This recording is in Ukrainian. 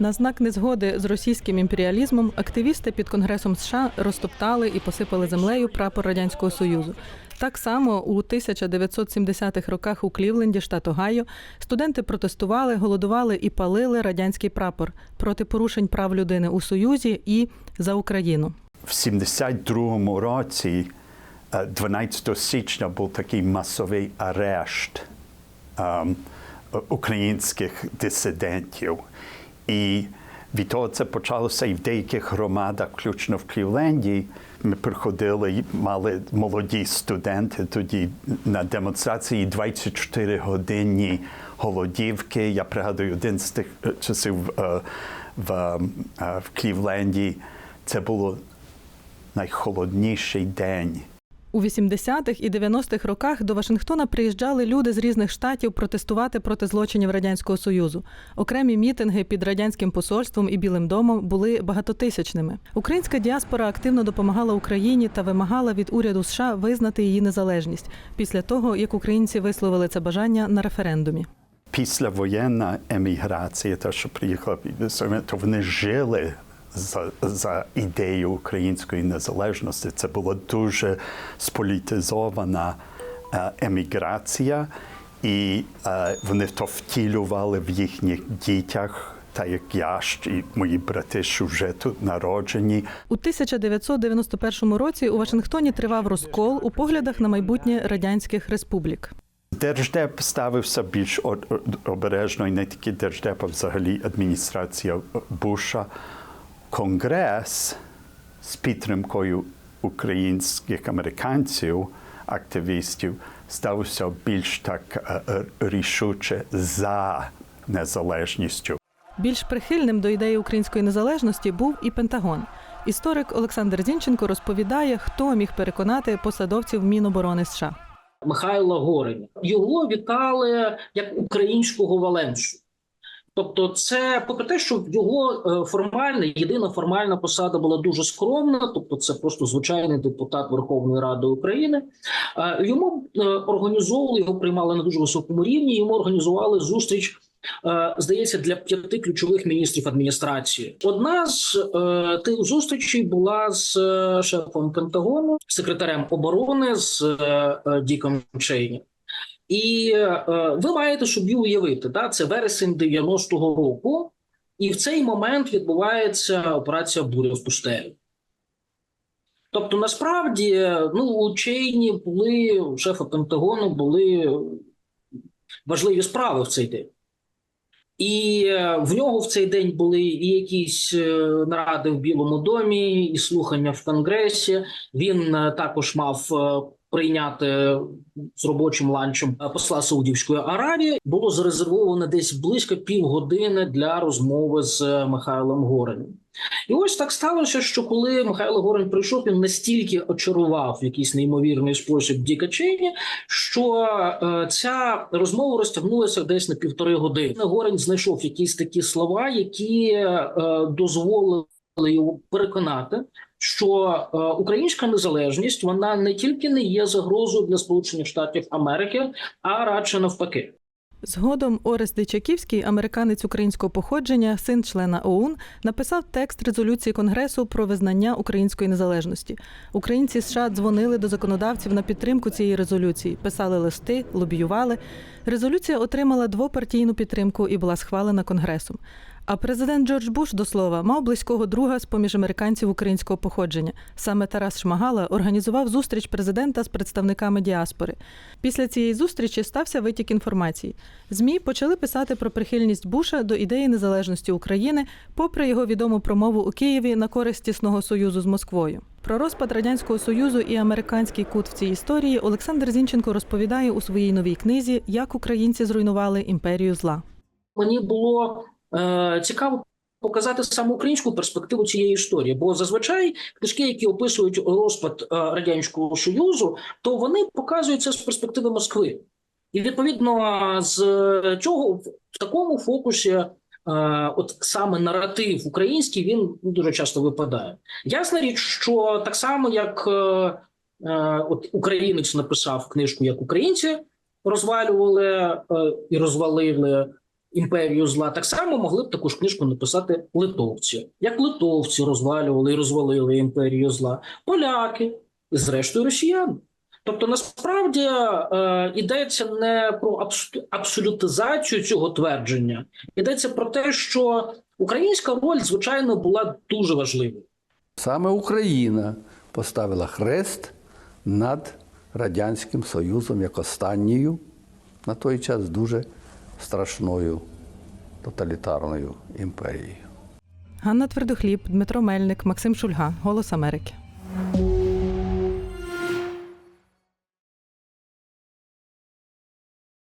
На знак незгоди з російським імперіалізмом активісти під Конгресом США розтоптали і посипали землею прапор радянського союзу. Так само у 1970-х роках у Клівленді, штат Огайо, студенти протестували, голодували і палили радянський прапор проти порушень прав людини у Союзі і за Україну. В 72-му році, е, 12 січня, був такий масовий арешт ем, українських дисидентів. І від того це почалося і в деяких громадах, включно в Клівленді. Ми приходили, мали молоді студенти тоді на демонстрації 24 годинні голодівки. Я пригадую один з тих е, часів е, в, е, в Клівленді. Це було найхолодніший день. У 80-х і 90-х роках до Вашингтона приїжджали люди з різних штатів протестувати проти злочинів радянського союзу. Окремі мітинги під радянським посольством і Білим домом були багатотисячними. Українська діаспора активно допомагала Україні та вимагала від уряду США визнати її незалежність після того, як українці висловили це бажання на референдумі. Післявоєнна еміграція, те, що приїхала то вони жили за, за ідею української незалежності. Це була дуже сполітизована е, еміграція, і е, вони то втілювали в їхніх дітях. Та як я і мої брати, що вже тут народжені, У 1991 році у Вашингтоні тривав розкол у поглядах на майбутнє радянських республік. Держдеп ставився більш обережно, і не тільки держдеп, а взагалі адміністрація Буша. Конгрес з підтримкою українських американців, активістів, ставився більш так рішуче за незалежністю. Більш прихильним до ідеї української незалежності був і Пентагон. Історик Олександр Зінченко розповідає, хто міг переконати посадовців Міноборони США. Михайла Гореня. Його вітали як українського Валеншу. Тобто, це попри те, що його е, формальна, єдина формальна посада була дуже скромна, тобто це просто звичайний депутат Верховної Ради України. Е, Йому е, організовували, його приймали на дуже високому рівні. Йому організували зустріч. Здається, для п'яти ключових міністрів адміністрації. Одна з тих зустрічей була з шефом Пентагону, секретарем оборони з Діком Чейні. І е, ви маєте собі уявити, да, це вересень 90-го року, і в цей момент відбувається операція Буря в пустелі. Тобто, насправді, ну, у Чейні були, у шефа Пентагону були важливі справи в цей день. І е, в нього в цей день були і якісь е, наради в Білому домі, і слухання в Конгресі. Він також мав прийняти з робочим ланчем е, посла Саудівської Аравії. Було зарезервовано десь близько півгодини для розмови з е, Михайлом Горенем. І ось так сталося, що коли Михайло Горень прийшов, він настільки очарував в якийсь неймовірний спосіб Діка Чейні, що е, ця розмова розтягнулася десь на півтори години. Горень знайшов якісь такі слова, які е, дозволили його переконати, що е, українська незалежність вона не тільки не є загрозою для Сполучених Штатів Америки, а радше навпаки. Згодом Орест Дичаківський, американець українського походження, син члена ОУН, написав текст резолюції Конгресу про визнання української незалежності. Українці США дзвонили до законодавців на підтримку цієї резолюції, писали листи, лобіювали. Резолюція отримала двопартійну підтримку і була схвалена Конгресом. А президент Джордж Буш, до слова, мав близького друга з поміж американців українського походження. Саме Тарас Шмагала організував зустріч президента з представниками діаспори. Після цієї зустрічі стався витік інформації. ЗМІ почали писати про прихильність Буша до ідеї незалежності України, попри його відому промову у Києві на користь тісного союзу з Москвою. Про розпад радянського союзу і американський кут в цій історії Олександр Зінченко розповідає у своїй новій книзі, як українці зруйнували імперію зла. Мені було цікаво показати саме українську перспективу цієї історії, бо зазвичай книжки, які описують розпад е, радянського союзу, то вони показують це з перспективи Москви. І відповідно з цього в такому фокусі, е, от саме наратив український, він дуже часто випадає. Ясна річ, що так само як е, е, от українець написав книжку як українці розвалювали е, і розвалили імперію зла, так само могли б таку ж книжку написати литовці. Як литовці розвалювали і розвалили імперію зла, поляки і зрештою росіяни. Тобто, насправді е, йдеться не про абсолютизацію цього твердження, йдеться про те, що українська роль, звичайно, була дуже важливою. Саме Україна поставила хрест над Радянським Союзом як останньою на той час дуже страшною тоталітарною імперією. Ганна Твердохліб, Дмитро Мельник, Максим Шульга. Голос Америки.